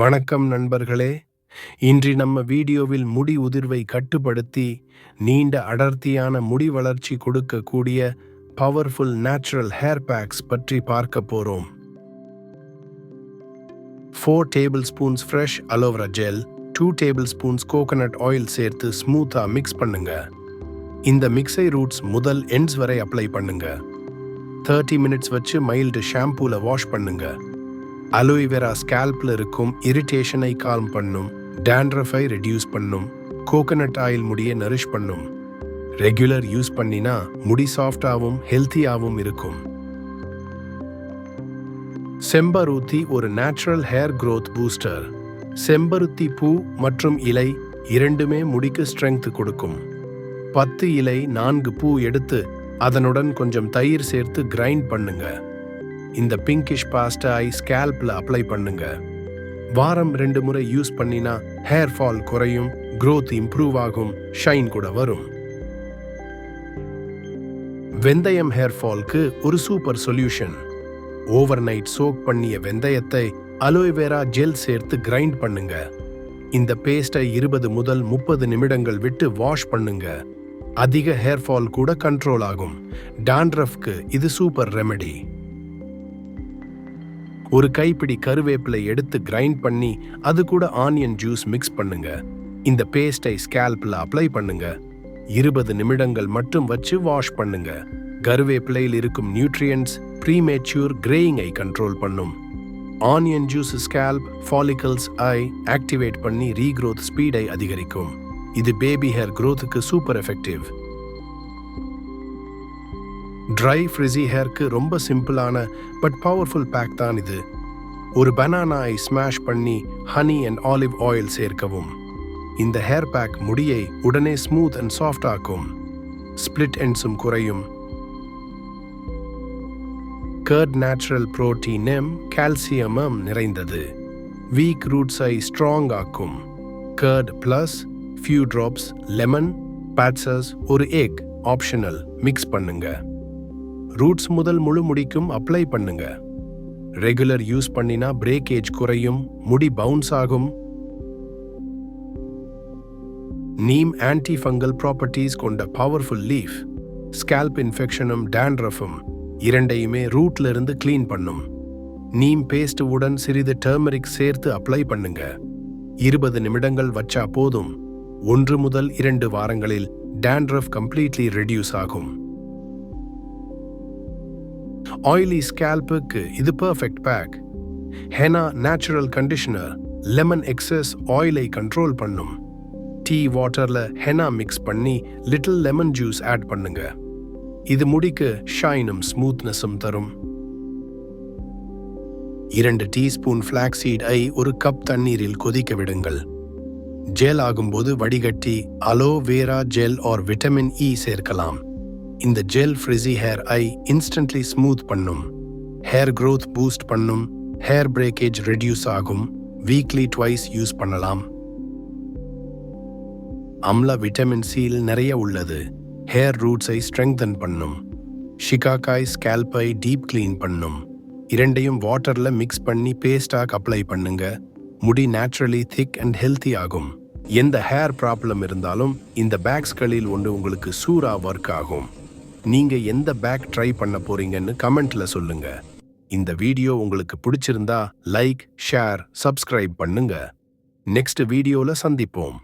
வணக்கம் நண்பர்களே. இன்று நம்ம வீடியோவில் முடி உதிர்வை கட்டுப்படுத்தி நீண்ட அடர்த்தியான முடி வளர்ச்சி கொடுக்கக்கூடிய பவர்ஃபுல் நேச்சுரல் ஹேர் பேக்ஸ் பற்றி பார்க்க போகிறோம் four tablespoons fresh aloe vera gel two tablespoons coconut oil சேர்த்து ஸ்மூத்தாக மிக்ஸ் பண்ணுங்க. இந்த மிக்ஸை ரூட்ஸ் முதல் எண்ட்ஸ் வரை அப்ளை பண்ணுங்க. தேர்ட்டி மினிட்ஸ் வச்சு மைல்டு ஷாம்பூவில் வாஷ் பண்ணுங்கள் அலோவேரா ஸ்கேல்ப்ல இருக்கும் இரிட்டேஷனை கால்ம் பண்ணும் டேண்ட்ரஃபை ரெடியூஸ் பண்ணும் கோகனட் ஆயில் முடியை நரிஷ் பண்ணும். ரெகுலர் யூஸ் பண்ணினா முடி சாஃப்டாகவும் ஹெல்த்தியாகவும் இருக்கும். செம்பருத்தி ஒரு நேச்சுரல் ஹேர் க்ரோத் பூஸ்டர் செம்பருத்தி பூ மற்றும் இலை இரண்டுமே முடிக்கு ஸ்ட்ரெங்க் கொடுக்கும். பத்து இலை நான்கு பூ எடுத்து அதனுடன் கொஞ்சம் தயிர் சேர்த்து கிரைண்ட் பண்ணுங்க. இந்த பிங்கிஷ் பாஸ்டாய் ஐ ஸ்கேல்ப்ல அப்ளை பண்ணுங்க. வாரம் ரெண்டு முறை யூஸ் பண்ணினா ஹேர் ஃபால் குறையும் க்ரோத் இம்ப்ரூவ் ஆகும் ஷைன் கூட வரும். வெந்தயம் ஹேர் ஃபால்க்கு ஒரு super solution overnight soak பண்ணிய வெந்தயத்தை அலோவேரா ஜெல் சேர்த்து கிரைண்ட் பண்ணுங்க. இந்த பேஸ்டை இருபது முதல் முப்பது நிமிடங்கள் விட்டு வாஷ் பண்ணுங்க. அதிக ஹேர் ஃபால் கூட கண்ட்ரோல் ஆகும். டாண்ட்ரஃப்க்கு இது சூப்பர் ரெமெடி ஒரு கைப்பிடி கருவேப்பிலை எடுத்து கிரைண்ட் பண்ணி அது கூட ஆனியன் ஜூஸ் மிக்ஸ் பண்ணுங்க. இந்த பேஸ்டை ஸ்கேல்பில் அப்ளை பண்ணுங்க. இருபது நிமிடங்கள் மட்டும் வச்சு வாஷ் பண்ணுங்க. கருவேப்பிலையில் இருக்கும் நியூட்ரியன்ஸ் ப்ரீமேச்சூர் கிரேயிங்கை கண்ட்ரோல் பண்ணும். ஆனியன் ஜூஸ் ஸ்கேல்ப் ஃபாலிகல்ஸ் ஐ ஆக்டிவேட் பண்ணி ரீக்ரோத் ஸ்பீடை அதிகரிக்கும். இது பேபி ஹேர் க்ரோத்துக்கு சூப்பர் எஃபெக்டிவ் ட்ரை ஃப்ரிஸி ஹேர்க்கு ரொம்ப சிம்பிளான பட் பவர்ஃபுல் பேக் தான் இது. ஒரு பனானாவை ஸ்மாஷ் பண்ணி ஹனி அண்ட் ஆலிவ் ஆயில் சேர்க்கவும். இந்த ஹேர் பேக் முடியை உடனே ஸ்மூத் அண்ட் சாஃப்ட் ஆக்கும். ஸ்பிளிட் எண்ட்ஸும் குறையும். கர்ட் நேச்சுரல் புரோட்டீனும் கால்சியமும் நிறைந்தது. வீக் ரூட்ஸை ஸ்ட்ராங் ஆக்கும். Curd plus few drops lemon patches ஒரு எக் ஆப்ஷனல் மிக்ஸ் பண்ணுங்கள் ரூட்ஸ் முதல் முழு முடிக்கும் அப்ளை பண்ணுங்க. ரெகுலர் யூஸ் பண்ணினா பிரேக்கேஜ் குறையும் முடி பவுன்ஸ் ஆகும். நீம் ஆன்டி ஃபங்கல் ப்ராப்பர்ட்டிஸ் கொண்ட பவர்ஃபுல் லீஃப் ஸ்கேல்ப் இன்ஃபெக்ஷனும் டேண்ட்ரஃபும் இரண்டையுமே ரூட்ல இருந்து க்ளீன் பண்ணும். நீம் பேஸ்ட் உடன் சிறிது டர்மரிக் சேர்த்து அப்ளை பண்ணுங்க. இருபது நிமிடங்கள் வச்சா போதும். ஒன்று முதல் இரண்டு வாரங்களில் டேண்ட்ரஃப் கம்ப்ளீட்லி ரெடியூஸ் ஆகும். ஆயிலி ஸ்கேல்புக்கு இது perfect pack henna natural conditioner lemon excess ஆயிலை கண்ட்ரோல் பண்ணும். டீ வாட்டரில் ஹெனா மிக்ஸ் பண்ணி லிட்டில் லெமன் ஜூஸ் ஆட் பண்ணுங்க. இது முடிக்கு ஷைனும் ஸ்மூத்னஸும் தரும். இரண்டு டீஸ்பூன் ஃப்ளாக்ஸீட் ஐ ஒரு கப் தண்ணீரில் கொதிக்க விடுங்கள். ஜெல் ஆகும்போது வடிகட்டி aloe vera gel or vitamin E சேர்க்கலாம். இந்த ஜெல் ஃப்ரிஸி ஹேர் ஐ இன்ஸ்டன்ட்லி ஸ்மூத் பண்ணும். ஹேர் க்ரோத் பூஸ்ட் பண்ணும். ஹேர் பிரேக்கேஜ் ரெடியூஸ் ஆகும். வீக்லி ட்வைஸ் யூஸ் பண்ணலாம். அம்ல விட்டமின் சியில் நிறைய உள்ளது. ஹேர் ரூட்ஸை ஸ்ட்ரெங்தன் பண்ணும். ஷிகாக்காய் ஸ்கேல்பை டீப் கிளீன் பண்ணும். இரண்டையும் வாட்டரில் மிக்ஸ் பண்ணி பேஸ்டாக் அப்ளை பண்ணுங்க. முடி நேச்சுரலி திக் அண்ட் ஹெல்த்தி ஆகும். எந்த ஹேர் ப்ராப்ளம் இருந்தாலும் இந்த பேக்ஸ்களில் ஒன்று உங்களுக்கு சூறா ஒர்க் ஆகும். நீங்க எந்த பேக் ட்ரை பண்ண போறீங்கன்னு கமெண்ட்ல சொல்லுங்க. இந்த வீடியோ உங்களுக்கு பிடிச்சிருந்தா லைக் ஷேர் சப்ஸ்கிரைப் பண்ணுங்க. நெக்ஸ்ட் வீடியோல சந்திப்போம்.